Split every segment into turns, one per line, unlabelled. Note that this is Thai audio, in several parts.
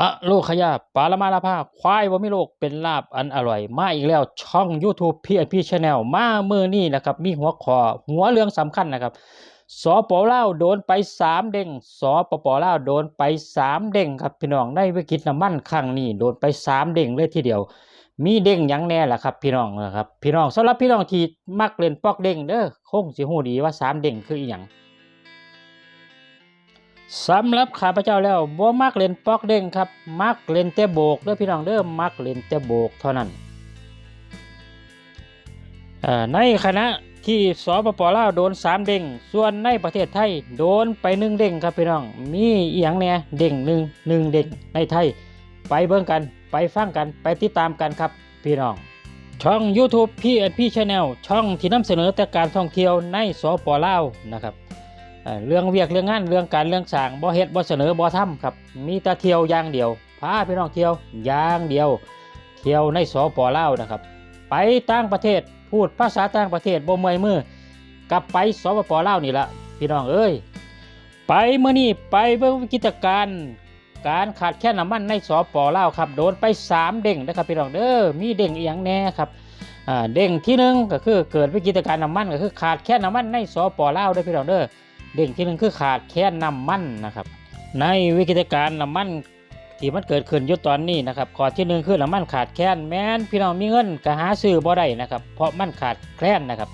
อะโลกขยะปาละมาลาภาควายบ่ามีโลกเป็นลาบอันอร่อย มาอีกแล้วช่อง YouTube PNP Channel มามื้อนี้นะครับ มีหัวข้อหัวเรื่องสำคัญนะครับสปอล่าวโดนไป 3 เด้งสปปล่าวโดนไป 3 เด้งครับพี่น้องในวิกฤตน้ำมันครั้งนี้โดนไป 3 เด้งเลยทีเดียว มีเด้งยังแน่ล่ะครับ พี่น้องนะครับพี่น้องสำหรับพี่น้องที่มักเล่นปอกเด้งเด้อคงสิฮู้ดีว่า 3 เด้งคืออีหยัง สำหรับข้าพเจ้าแล้วบ่มักเล่นปอกเด้งครับ มักเล่นแต่โบกเด้อพี่น้องเด้อมักเล่นแต่โบกเท่านั้นในคณะที่สปปลาวโดน 3 เด้งส่วนในประเทศไทยโดนไป1เด้งครับพี่น้อง มีเอียงแหน่เด้งหนึ่งหนึ่งเด้งในไทย ไปเบิ่งกันไปฟังกันไปติดตามกันครับพี่น้อง ช่อง YouTube PNP Channel ช่องที่นำเสนอแต่การท่องเที่ยวในสปปลาวนะครับ เรื่องเวียกเรื่องงานเรื่องการเรื่องสร้างบ่เฮ็ดบ่เสนอบ่ทำครับ มีแต่เที่ยวอย่างเดียวพาพี่น้องเที่ยวอย่างเดียว เที่ยวในสปลาวนะครับ ไปต่างประเทศพูดภาษาต่างประเทศบ่เมื่อยมือกลับไปสปปลาวนี่ละพี่น้องเอ้ยไปมื้อนี้ไปเบิ่งกิจการการขาดแคลนน้ำมันในสปลาวครับโดนไป 3 เด้งนะครับพี่น้องเด้อมีเด้งอีหยังแน่ครับอ่าเด้งที่หนึ่งก็คือเกิดวิกฤตการน้ำมันก็คือขาดแคลนน้ำมันในสปลาวเด้อพี่น้องเด้อ เด้งที่หนึ่งคือขาดแคลนน้ำมันนะครับ ในวิกฤตการณ์น้ำมันที่มันเกิดขึ้นอยู่ตอนนี้นะครับข้อที่หนึ่งคือน้ำมันขาดแคลนแม้นพี่น้องมีเงินก็หาซื้อบ่ได้นะครับ เพราะมันขาดแคลนนะครับ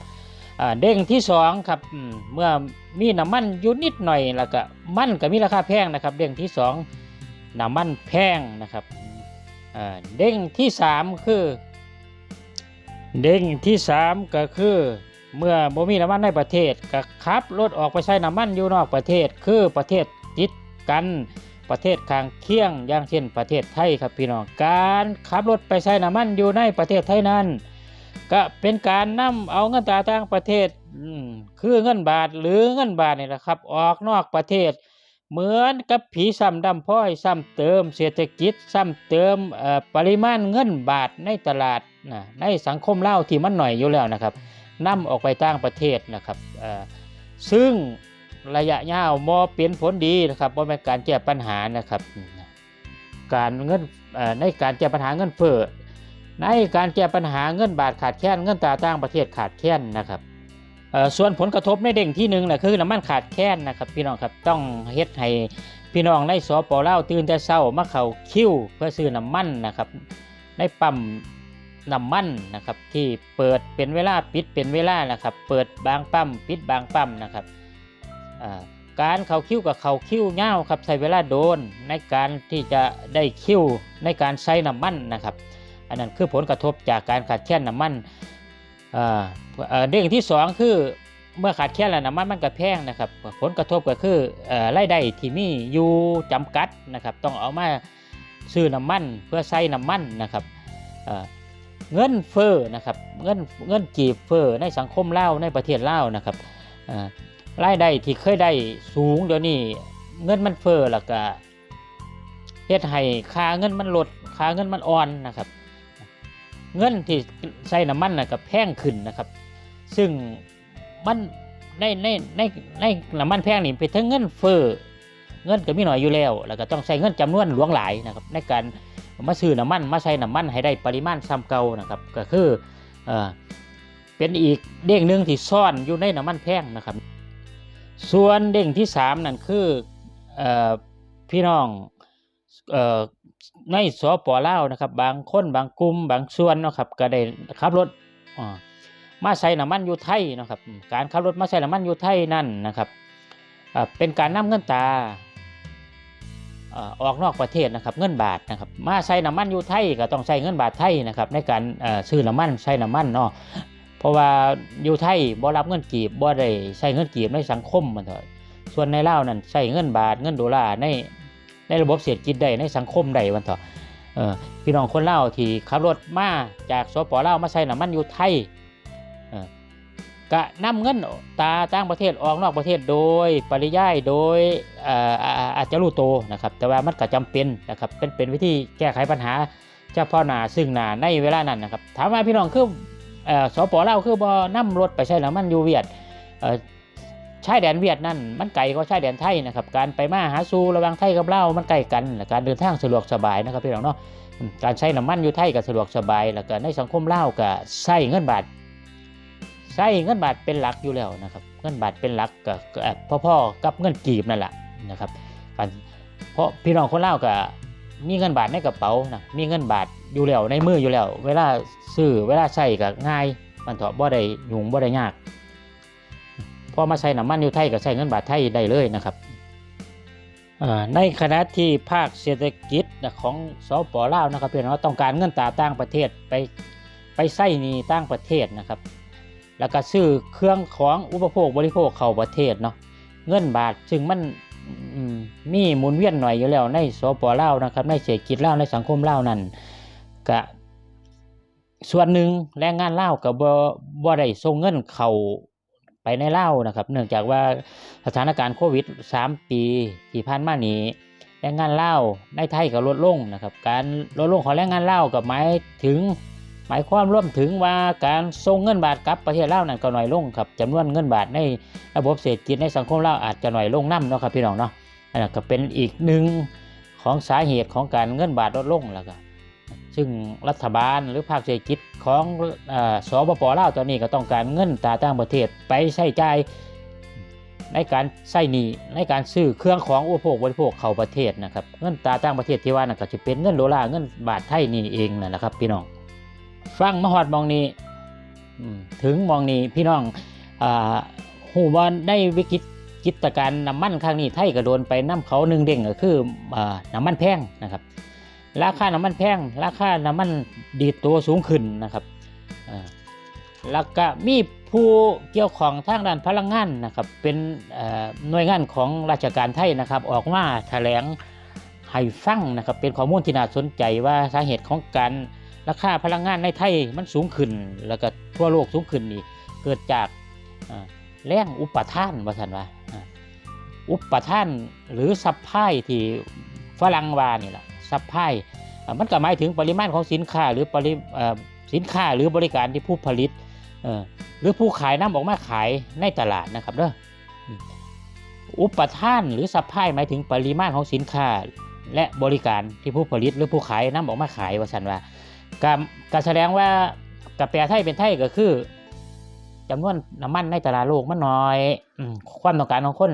เด้งที่สองครับเมื่อมีน้ำมันอยู่นิดหน่อยแล้วก็มันก็มีราคาแพงนะครับ เด้งที่สองน้ำมันแพงนะครับเด้งที่สามคือ เด้งที่สามก็คือ เมื่อบ่มีน้ำมันในประเทศก็ขับรถออกไปใช้น้ำมันอยู่นอกประเทศ คือประเทศติดกันประเทศข้างเคียงอย่างเช่นประเทศไทยครับพี่น้องการขับรถไปใช้น้ำมันอยู่ในประเทศไทยนั้น ก็เป็นการนำเอาเงินตราต่างประเทศคือเงินบาทหรือเงินบาทนี่แหละครับ ออกนอกประเทศ เหมือนกับผีซ้ำดำพ้อยซ้ำเติมเศรษฐกิจซ้ำเติมปริมาณเงินบาทในตลาดในสังคมเล่าที่มันหน่อยอยู่แล้วนะครับ นำออกไปต่างประเทศนะครับซึ่งระยะยาวมอเป็นผลดีนะครับว่าเป็นการแก้ปัญหานะครับ การเงินในการแก้ปัญหาเงินเฟ้อในการแก้ปัญหาเงินบาทขาดแคลนเงินตราต่างประเทศขาดแคลนนะครับส่วนผลกระทบในเด้งที่หนึ่งแหละคือน้ำมันขาดแคลนนะครับ พี่น้องครับต้องเฮ็ดให้พี่น้องในสปอลาตื่นแต่เช้ามาเข้าคิวเพื่อซื้อน้ำมันนะครับ ในปั๊ม น้ำมันนะครับที่เปิดเป็นเวลาปิดเป็นเวลานะครับ เปิดบางปั๊มปิดบางปั๊มนะครับการเข้าคิ้วกับเข้าคิ้วเง่าครับใช้เวลาโดนในการที่จะได้คิ้วในการใช้น้ำมันนะครับ อันนั้นคือผลกระทบจากการขาดแคลนน้ำมันอ่าเรื่องที่สองคือเมื่อขาดแคลนแล้วน้ำมันมันก็แพงนะครับ ผลกระทบก็คือเอ่อรายได้ที่มีอยู่จำกัดนะครับ ต้องเอามาซื้อน้ำมันเพื่อใช้น้ำมันนะครับ เอ่อเงินเฟ้อนะครับเงินเงินจีบเฟ้อในสังคมเล่าในประเทศเล่านะครับรายได้ที่เคยได้สูงเดี๋ยวนี้เงินมันเฟ้อแล้วก็เฮ็ดให้ค่าเงินมันลดค่าเงินมันอ่อนนะครับ เงินที่ใช้น้ำมันนะก็แพงขึ้นนะครับ ซึ่งมันในในในในน้ำมันแพงนี่เป็นทั้งเงินเฟ้อ เงินก็มีหน่อยอยู่แล้ว แล้วก็ต้องใช้เงินจำนวนหลวงหลายนะครับในการมาซื้อน้ำมันมาใช้น้ำมันให้ได้ปริมาณซ้ำเก่านะครับก็คือเออเป็นอีกเด้งหนึ่งที่ซ่อนอยู่ในน้ำมันแพงนะครับ ส่วนเด้งที่สามนั่นคืออพี่น้องออในสปลาวนะครับ บางคนบางกลุ่มบางส่วนนะครับก็ได้ขับรถมาใช้น้ำมันอยู่ไทยนะครับ การขับรถมาใช้น้ำมันอยู่ไทยนั่นนะครับเป็นการนำเงินตา ออกนอกประเทศนะครับเงินบาทนะครับมาใช้น้ำมันอยู่ไทยก็ต้องใช้เงินบาทไทยนะครับในการซื้อน้ำมันใช้น้ำมันเนาะเพราะว่าอยู่ไทยบ่รับเงินกีบบ่ได้ใช้เงินกีบในสังคมมันเถอะส่วนในลาวนั่นใช้เงินบาทเงินดอลลาร์ในในระบบเศรษฐกิจได้ในสังคมได้มันเถอะเออพี่น้องคนลาวที่ขับรถมาจากสปปลาวมาใช้น้ำมันอยู่ไทย ก็นำเงินตาต่างประเทศออกนอกประเทศโดยปริยายโดยอาจจะรู้โตนะครับ แต่ว่ามันก็จำเป็นนะครับเป็นเป็นวิธีแก้ไขปัญหาเฉพาะหน้าซึ่งหน้าในเวลานั้นนะครับ ถามว่าพี่น้องคือเอ่อสปลาคือบ่นำรถไปใช้น้ำมันอยู่เวียดเอ่อชายแดนเวียดนั่นมันไกลกว่าชายแดนไทยนะครับ การไปมาหาสู่ระหว่างไทยกับเลามันใกล้กันการเดินทางสะดวกสบายนะครับพี่น้องเนาะการใช้น้ำมันอยู่ไทยก็สะดวกสบาย แล้วก็ในสังคมเลาก็ใช้เงินบาท ใช้เงินบาทเป็นหลักอยู่แล้วนะครับ เงินบาทเป็นหลักก็ก็เอ่อพ่อๆกับเงินกีบนั่นแหละนะครับการเพราะพี่น้องคนเล่าวก็มีเงินบาทในกระเป๋านะมีเงินบาทอยู่แล้วในมืออยู่แล้ว เวลาซื้อเวลาใช้ก็ง่าย มันเถาะบ่ได้ยุ่งบ่ได้ยากพอมาใช้น้ำมันอยู่ไทยก็ใช้เงินบาทไทยได้เลยนะครับในขณะที่ภาคเศรษฐกิจของสปลาวนะครับเพี่อน้องต้องการเงินตราต่างประเทศไปไปใช้หนี้ต่างประเทศนะครับ แล้วก็ซื้อเครื่องของอุปโภคบริโภคเข้าประเทศเนาะเงินบาทซึ่งมันมีหมุนเวียนหน่อยอยู่แล้วในสปลาวนะครับในเศรษฐกิจลาวในสังคมลาวนั่นก็ส่วนหนึ่งแรงงานลาวก็บ่บ่ได้ส่งเงินเข้าไปในเล่าวนะครับ เนื่องจากว่าสถานการณ์โควิด 3 ปีที่ผ่านมานี้แรงงานเล่าวในไทยก็ลดลงนะครับ การลดลงของแรงงานเล่าวก็หมายถึง หมายความร่วมถึงว่าการส่งเงินบาทกลับประเทศลาวนั้นก็น้อยลงครับจำนวนเงินบาทในระบบเศรษฐกิจในสังคมลาวอาจจะน้อยลงนํเนาะครับพี่น้องเนาะอันนั้นก็เป็นอีกหนึ่งของสาเหตุของการเงินบาทลดลงแล้วก็ซึ่งรัฐบาลหรือภาคเศรษฐกิจของเออสปปลาวตอนนี้ก็ต้องการเงินตาต่างประเทศไปใช้จ่ายในการใช้หนี้ในการซื้อเครื่องของอุปโภคบริโภคเข้าประเทศนะครับเงินตาต่างประเทศที่ว่านั่นก็จะเป็นเงินดลาร์เงินบาทไทยนี่เองนั่นแหละครับพี่น้อง ฟังมาฮอดมองนี้ถึงมองนี้พี่น้องอหูว่าได้วิกฤตกิจการน้ำมันครั้งนี้ไทยก็โดนไปน้ำเขาหนึ่งเด้งก็คืออน้ำมันแพงนะครับ ราคาน้ำมันแพง ราคาน้ำมันดีดตัวสูงขึ้นนะครับแล้วก็มีผู้เกี่ยวของทางด้านพลังงานนะครับ เป็นหน่วยงานของราชการไทยนะครับ ออกมาแถลงให้ฟังนะครับ เป็นข้อมูลที่น่าสนใจว่าสาเหตุของการ ราคาพลังงานในไทยมันสูงขึ้น แล้วก็ทั่วโลกสูงขึ้นนี่เกิดจากแรงอุปทานว่าสันว่าอุปทานหรือซัพพลายที่ฝรั่งว่านี่แหละซัพพลายอ่มันก็หมายถึงปริมาณของสินค้าหรือปริสินค้าหรือบริการที่ผู้ผลิตหรือผู้ขายนำออกมาขายในตลาดนะครับเด้ออุปทานหรือซัพพลายหมายถึงปริมาณของสินค้า และบริการที่ผู้ผลิตหรือผู้ขายนำออกมาขายว่าสันว่า ก็กแสดงว่ากาแฟไทยเป็นไทยก็คือจำนวนน้ำมันในตลาดโลกมันน้อยอความต้องการของคน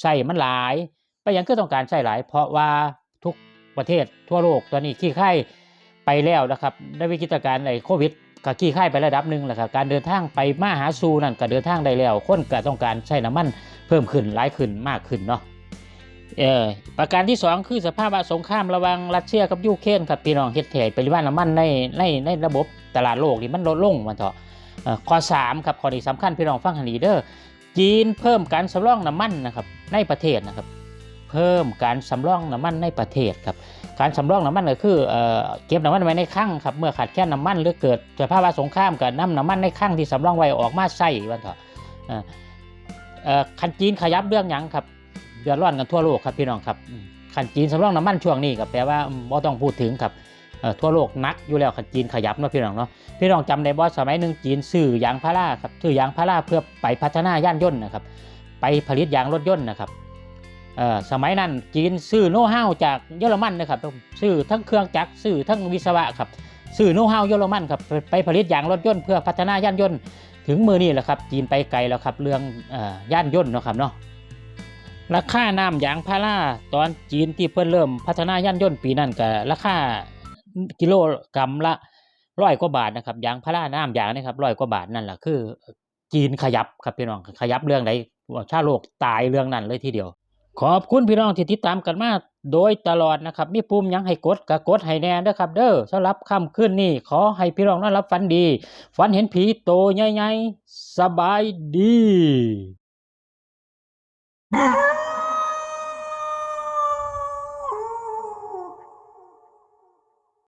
ใช้มันหลาย ไปยังคือต้องการใช้หลาย เพราะว่าทุกประเทศทั่วโลกตอนนี้ขี้ไข้ไปแล้วนะครับในวิกฤตการณ์ในโควิดก็ขี้ไข้ไประดับหนึ่งแหละครับการเดินทางไปมาหาสู่นั่นก็เดินทางได้แล้วคนก็ต้องการใช้น้ำมันเพิ่มขึ้นหลายขึ้นมากขึ้นเนาะ เออประการที่สองคือสภาพสงครามระหว่างรัสเซียกับยูเครนครับพี่น้องเฮ็ดให้ปริมาณน้ำมันในในในระบบตลาดโลกนี่มันลดลงมันเถอะเอ่อข้อสามครับข้อที่สำคัญพี่น้องฟังให้ดีเด้อจีนเพิ่มการสำรองน้ำมันนะครับในประเทศนะครับ เพิ่มการสำรองน้ำมันในประเทศครับการสำรองน้ำมันก็คือเอ่อเก็บน้ำมันไว้ในคลังครับเมื่อขาดแคลนน้ำมันหรือเกิดสภาวะสงครามก็นำน้ำมันในคลังที่สำรองไว้ออกมาใช้วันเถอะเอ่อเอ่อคันจีนขยับเรื่องหยังครับ เดือดร้อนกันทั่วโลกครับพี่น้องครับอืมคันจีนสำรองน้ำมันช่วงนี้ก็แปลว่าอืมบ่ต้องพูดถึงครับทั่วโลกนักอยู่แล้วคันจีนขยับเนาะพี่น้องเนาะพี่น้องจำได้บ่สมัยหนึ่งจีนซื้อยางพาราครับซื้อยางพาราเพื่อไปพัฒนาย่านยนต์นะครับ ไปผลิตยางรถยนต์นะครับสมัยนั้นจีนซื้อโน้ตฮาวจากเยอรมันนะครับซื้อทั้งเครื่องจักรซื้อทั้งวิศวะครับซื้อโน้ตฮาวเยอรมันครับไปผลิตยางรถยนต์เพื่อพัฒนาย่านยนต์ ถึงมือนี่แหละครับจีนไปไกลแล้วครับเรื่องอย่านยนต์นะครับเนาะ ราคาน้ำยางพาราตอนจีนที่เพิ่นเริ่มพัฒนาย่านยนต์ปีนั้นก็ราคากิโลกรัมละร้อยกว่าบาทนะครับยางพาราน้ำยางนะครับร้อยกว่าบาทนั่นแหละคือจีนขยับครับพี่น้องขยับเรื่องใดชาติโลกตายเรื่องนั้นเลยทีเดียว ขอบคุณพี่น้องที่ติดตามกันมาโดยตลอดนะครับมีปุ่มยังให้กดก็กดให้แน่เด้อครับ เด้อสำหรับค่ำคืนนี้ขอให้พี่น้องนอนรับฝันดีฝันเห็นผีโตใหญ่ๆสบายดี
Ah!